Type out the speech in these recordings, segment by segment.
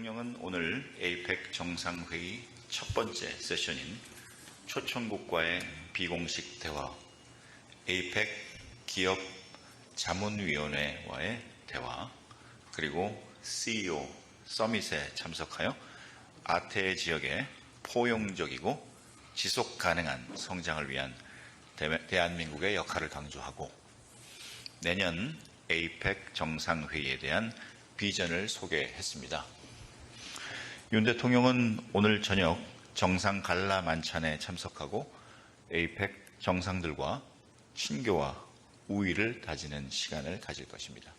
대통령은 오늘 에이펙 정상회의 첫 번째 세션인 초청국과의 비공식 대화, 에이펙 기업 자문위원회와의 대화, 그리고 CEO 서밋에 참석하여 아태 지역의 포용적이고 지속 가능한 성장을 위한 대- 대한민국의 역할을 강조하고 내년 에이펙 정상회의에 대한 비전을 소개했습니다. 윤 대통령은 오늘 저녁 정상 갈라 만찬에 참석하고 에이펙 정상들과 친교와 우위를 다지는 시간을 가질 것입니다.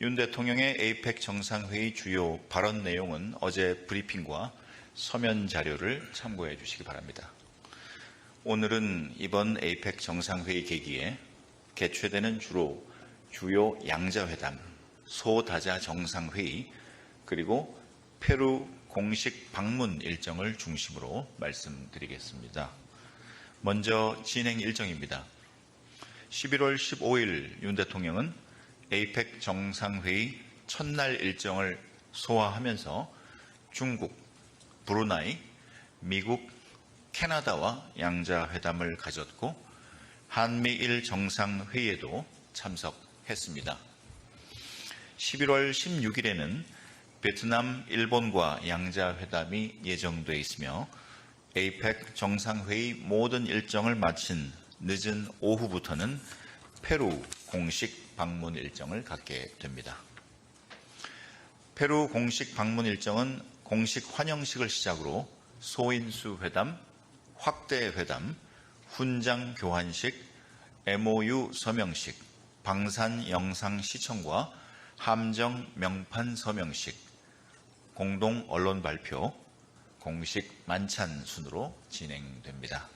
윤 대통령의 에이펙 정상회의 주요 발언 내용은 어제 브리핑과 서면 자료를 참고해 주시기 바랍니다. 오늘은 이번 에이펙 정상회의 계기에 개최되는 주로 주요 양자회담, 소다자 정상회의, 그리고 페루 공식 방문 일정을 중심으로 말씀드리겠습니다. 먼저 진행 일정입니다. 11월 15일 윤 대통령은 에이펙 정상회의 첫날 일정을 소화하면서 중국, 브루나이, 미국, 캐나다와 양자회담을 가졌고 한미일 정상회의에도 참석했습니다. 11월 16일에는 베트남, 일본과 양자회담이 예정돼 있으며 에이펙 정상회의 모든 일정을 마친 늦은 오후부터는 페루 공식 방문 일정을 갖게 됩니다. 페루 공식 방문 일정은 공식 환영식을 시작으로 소인수 회담, 확대 회담, 훈장 교환식, MOU 서명식, 방산 영상 시청과 함정 명판 서명식, 공동 언론 발표, 공식 만찬 순으로 진행됩니다.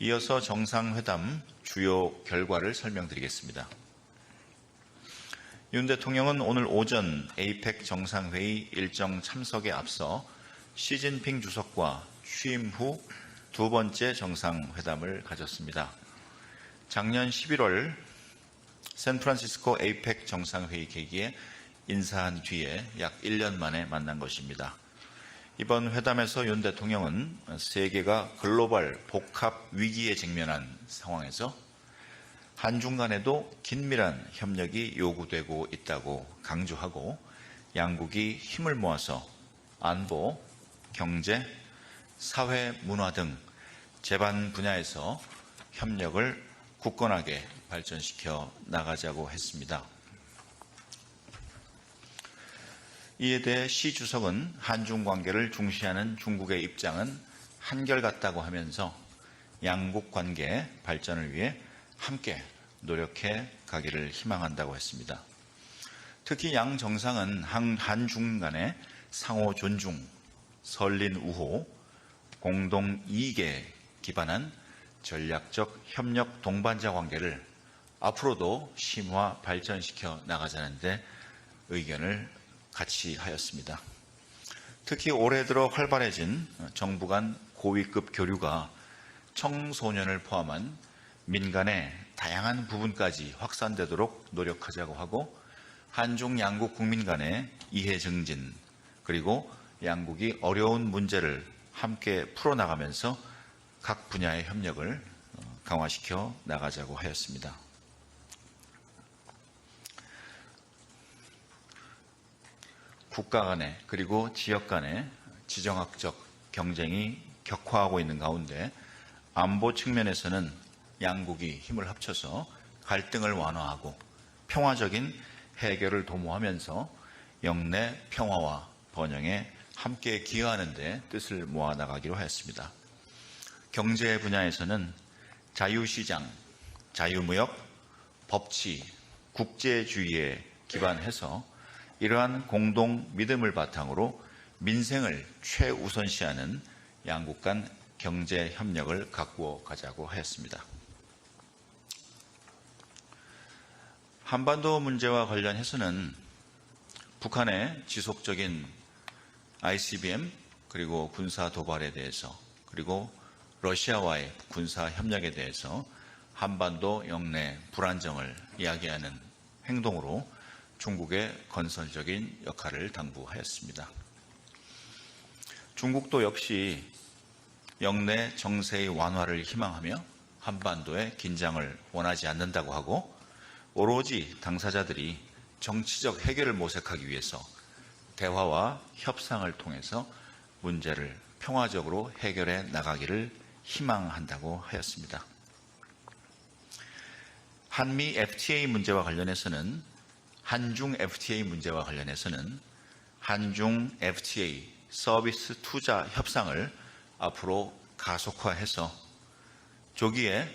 이어서 정상회담 주요 결과를 설명드리겠습니다. 윤 대통령은 오늘 오전 에이펙 정상회의 일정 참석에 앞서 시진핑 주석과 취임 후 두 번째 정상회담을 가졌습니다. 작년 11월 샌프란시스코 에이펙 정상회의 계기에 인사한 뒤에 약 1년 만에 만난 것입니다. 이번 회담에서 윤 대통령은 세계가 글로벌 복합 위기에 직면한 상황에서 한중 간에도 긴밀한 협력이 요구되고 있다고 강조하고 양국이 힘을 모아서 안보, 경제, 사회 문화 등 제반 분야에서 협력을 굳건하게 발전시켜 나가자고 했습니다. 이에 대해 시 주석은 한중 관계를 중시하는 중국의 입장은 한결같다고 하면서 양국 관계 발전을 위해 함께 노력해 가기를 희망한다고 했습니다. 특히 양 정상은 한- 한중 간의 상호 존중, 설린 우호, 공동 이익에 기반한 전략적 협력 동반자 관계를 앞으로도 심화 발전시켜 나가자는데 의견을 같이 하였습니다. 특히 올해 들어 활발해진 정부 간 고위급 교류가 청소년을 포함한 민간의 다양한 부분까지 확산되도록 노력하자고 하고 한중 양국 국민 간의 이해 증진 그리고 양국이 어려운 문제를 함께 풀어나가면서 각 분야의 협력을 어, 강화시켜 나가자고 하였습니다. 국가 간의 그리고 지역 간의 지정학적 경쟁이 격화하고 있는 가운데 안보 측면에서는 양국이 힘을 합쳐서 갈등을 완화하고 평화적인 해결을 도모하면서 영내 평화와 번영에 함께 기여하는 데 뜻을 모아 나가기로 하였습니다. 경제 분야에서는 자유시장, 자유무역, 법치, 국제주의에 기반해서 이러한 공동 믿음을 바탕으로 민생을 최우선시하는 양국 간 경제 협력을 가꾸어 가자고 하였습니다. 한반도 문제와 관련해서는 북한의 지속적인 ICBM 그리고 군사 도발에 대해서 그리고 러시아와의 군사 협력에 대해서 한반도 영내 불안정을 이야기하는 행동으로 중국의 건설적인 역할을 당부하였습니다. 중국도 역시 영내 정세의 완화를 희망하며 한반도의 긴장을 원하지 않는다고 하고 오로지 당사자들이 정치적 해결을 모색하기 위해서 대화와 협상을 통해서 문제를 평화적으로 해결해 나가기를 희망한다고 하였습니다. 한미 FTA 문제와 관련해서는 한중 FTA 문제와 관련해서는 한중 FTA 서비스 투자 협상을 앞으로 가속화해서 조기에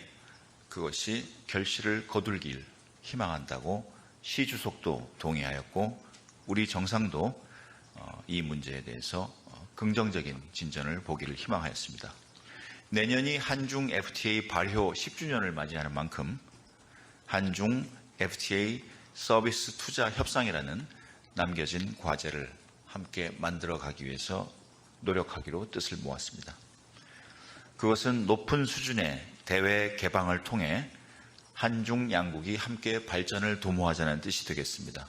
그것이 결실을 거둘길 희망한다고 시 주석도 동의하였고 우리 정상도 어, 이 문제에 대해서 어, 긍정적인 진전을 보기를 희망하였습니다. 내년이 한중 FTA 발효 10주년을 맞이하는 만큼 한중 FTA 서비스 투자 협상이라는 남겨진 과제를 함께 만들어 가기 위해서 노력하기로 뜻을 모았습니다. 그것은 높은 수준의 대외 개방을 통해 한중 양국이 함께 발전을 도모하자는 뜻이 되겠습니다.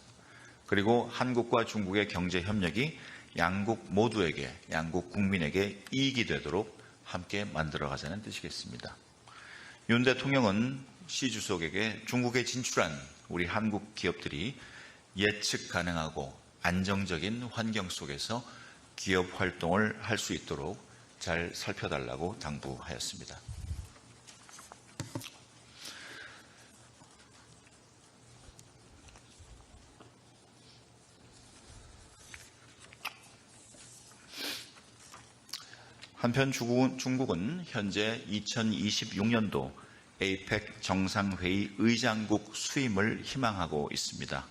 그리고 한국과 중국의 경제 협력이 양국 모두에게, 양국 국민에게 이익이 되도록 함께 만들어 가자는 뜻이겠습니다. 윤 대통령은 시 주석에게 중국에 진출한 우리 한국 기업들이 예측 가능하고 안정적인 환경 속에서 기업 활동을 할 수 있도록 잘 살펴달라고 당부하였습니다. 한편 중국은, 현재 2026년도 에이펙 정상회의 의장국 수임을 희망하고 있습니다.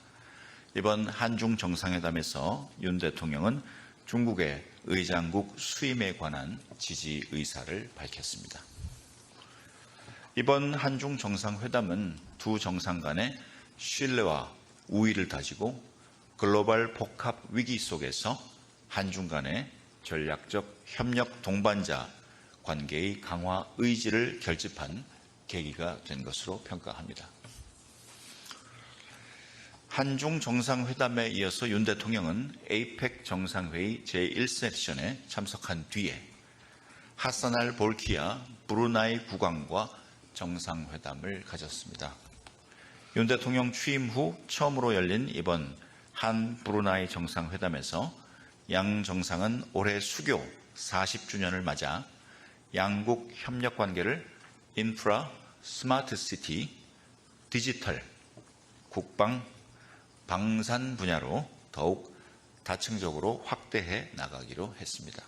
이번 한중 정상회담에서 윤 대통령은 중국의 의장국 수임에 관한 지지 의사를 밝혔습니다. 이번 한중 정상회담은 두 정상 간의 신뢰와 우위를 다지고 글로벌 복합 위기 속에서 한중 간의 전략적 협력 동반자 관계의 강화 의지를 결집한 계기가 된 것으로 평가합니다. 한중 정상회담에 이어서 윤 대통령은 에이펙 정상회의 제1세션에 참석한 뒤에 하사날 볼키아 브루나이 국왕과 정상회담을 가졌습니다. 윤 대통령 취임 후 처음으로 열린 이번 한 브루나이 정상회담에서 양 정상은 올해 수교 40주년을 맞아 양국 협력 관계를 인프라, 스마트 시티, 디지털, 국방, 방산 분야로 더욱 다층적으로 확대해 나가기로 했습니다.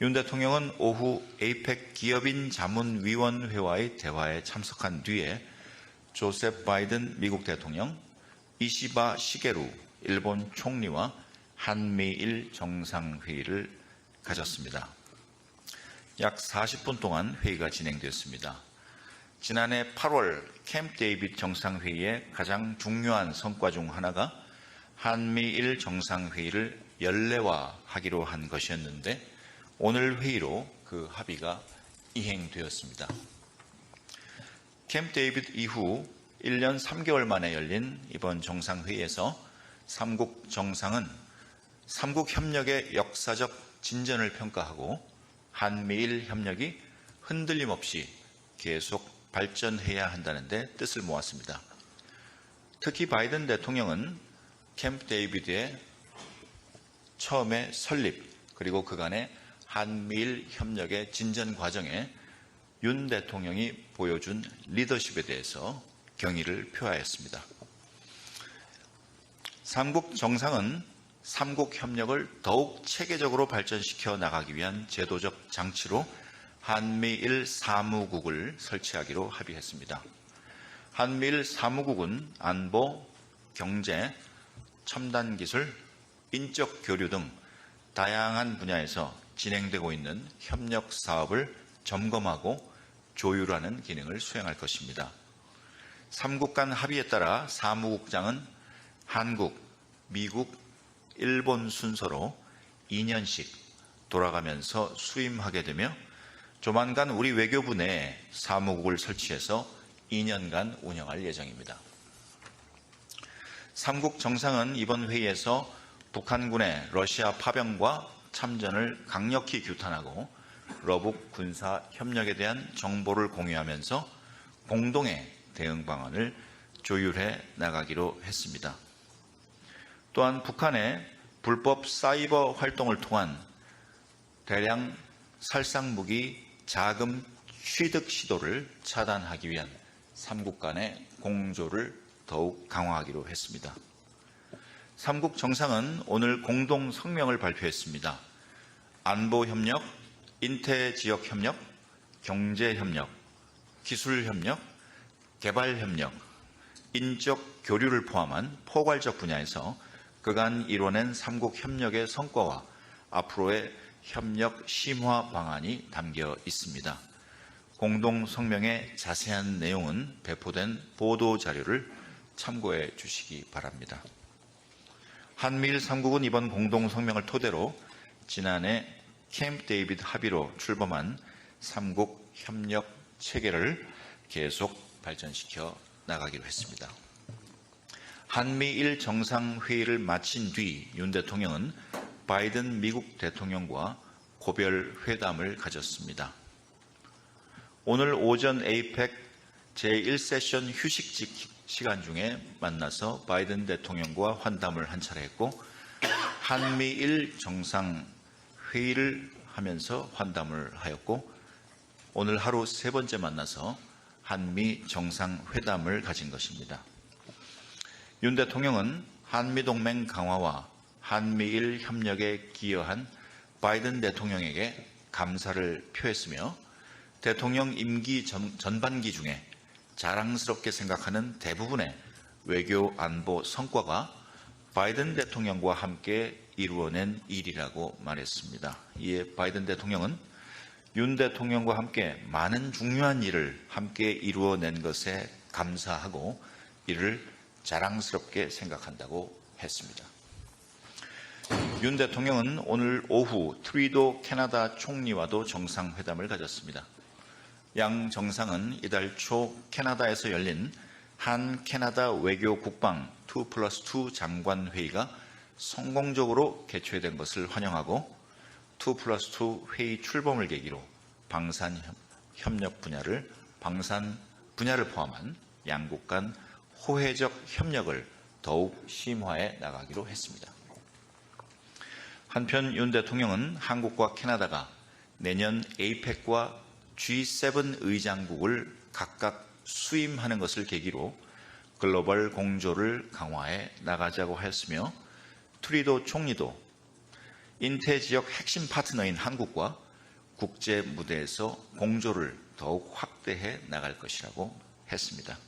윤 대통령은 오후 에이펙 기업인 자문위원회와의 대화에 참석한 뒤에 조셉 바이든 미국 대통령, 이시바 시게루 일본 총리와 한미일 정상회의를 가졌습니다. 약 40분 동안 회의가 진행되었습니다. 지난해 8월 캠프 데이빗 정상회의의 가장 중요한 성과 중 하나가 한미일 정상회의를 연례화하기로 한 것이었는데 오늘 회의로 그 합의가 이행되었습니다. 캠프 데이빗 이후 1년 3개월 만에 열린 이번 정상회의에서 삼국 정상은 삼국 협력의 역사적 진전을 평가하고 한미일 협력이 흔들림 없이 계속 발전해야 한다는데 뜻을 모았습니다. 특히 바이든 대통령은 캠프 데이비드의 처음에 설립 그리고 그간의 한미일 협력의 진전 과정에 윤 대통령이 보여준 리더십에 대해서 경의를 표하였습니다. 삼국 정상은 삼국 협력을 더욱 체계적으로 발전시켜 나가기 위한 제도적 장치로 한미일 사무국을 설치하기로 합의했습니다. 한미일 사무국은 안보, 경제, 첨단 기술, 인적 교류 등 다양한 분야에서 진행되고 있는 협력 사업을 점검하고 조율하는 기능을 수행할 것입니다. 삼국 간 합의에 따라 사무국장은 한국, 미국, 일본 순서로 2년씩 돌아가면서 수임하게 되며 조만간 우리 외교부 내에 사무국을 설치해서 2년간 운영할 예정입니다. 삼국 정상은 이번 회의에서 북한군의 러시아 파병과 참전을 강력히 규탄하고 러북 군사 협력에 대한 정보를 공유하면서 공동의 대응 방안을 조율해 나가기로 했습니다. 또한 북한의 불법 사이버 활동을 통한 대량 살상 무기 자금 취득 시도를 차단하기 위한 삼국 간의 공조를 더욱 강화하기로 했습니다. 삼국 정상은 오늘 공동 성명을 발표했습니다. 안보 협력, 인태 지역 협력, 경제 협력, 기술 협력, 개발 협력, 인적 교류를 포함한 포괄적 분야에서 그간 이뤄낸 삼국 협력의 성과와 앞으로의 협력 심화 방안이 담겨 있습니다. 공동 성명의 자세한 내용은 배포된 보도 자료를 참고해 주시기 바랍니다. 한미일 삼국은 이번 공동 성명을 토대로 지난해 캠프 데이비드 합의로 출범한 삼국 협력 체계를 계속 발전시켜 나가기로 했습니다. 한미일 정상회의를 마친 뒤 윤 대통령은 바이든 미국 대통령과 고별 회담을 가졌습니다. 오늘 오전 에이펙 제1세션 휴식직 시간 중에 만나서 바이든 대통령과 환담을 한 차례 했고 한미일 정상 회의를 하면서 환담을 하였고 오늘 하루 세 번째 만나서 한미 정상 회담을 가진 것입니다. 윤 대통령은 한미 동맹 강화와 한미일 협력에 기여한 바이든 대통령에게 감사를 표했으며 대통령 임기 전, 전반기 중에 자랑스럽게 생각하는 대부분의 외교 안보 성과가 바이든 대통령과 함께 이루어낸 일이라고 말했습니다. 이에 바이든 대통령은 윤 대통령과 함께 많은 중요한 일을 함께 이루어낸 것에 감사하고 이를 자랑스럽게 생각한다고 했습니다. 윤 대통령은 오늘 오후 트리도 캐나다 총리와도 정상회담을 가졌습니다. 양 정상은 이달 초 캐나다에서 열린 한 캐나다 외교 국방 2 플러스 2 장관 회의가 성공적으로 개최된 것을 환영하고 2 플러스 2 회의 출범을 계기로 방산 협력 분야를 방산 분야를 포함한 양국 간 호혜적 협력을 더욱 심화해 나가기로 했습니다. 한편 윤 대통령은 한국과 캐나다가 내년 APEC과 G7 의장국을 각각 수임하는 것을 계기로 글로벌 공조를 강화해 나가자고 하였으며 트리도 총리도 인태 지역 핵심 파트너인 한국과 국제 무대에서 공조를 더욱 확대해 나갈 것이라고 했습니다.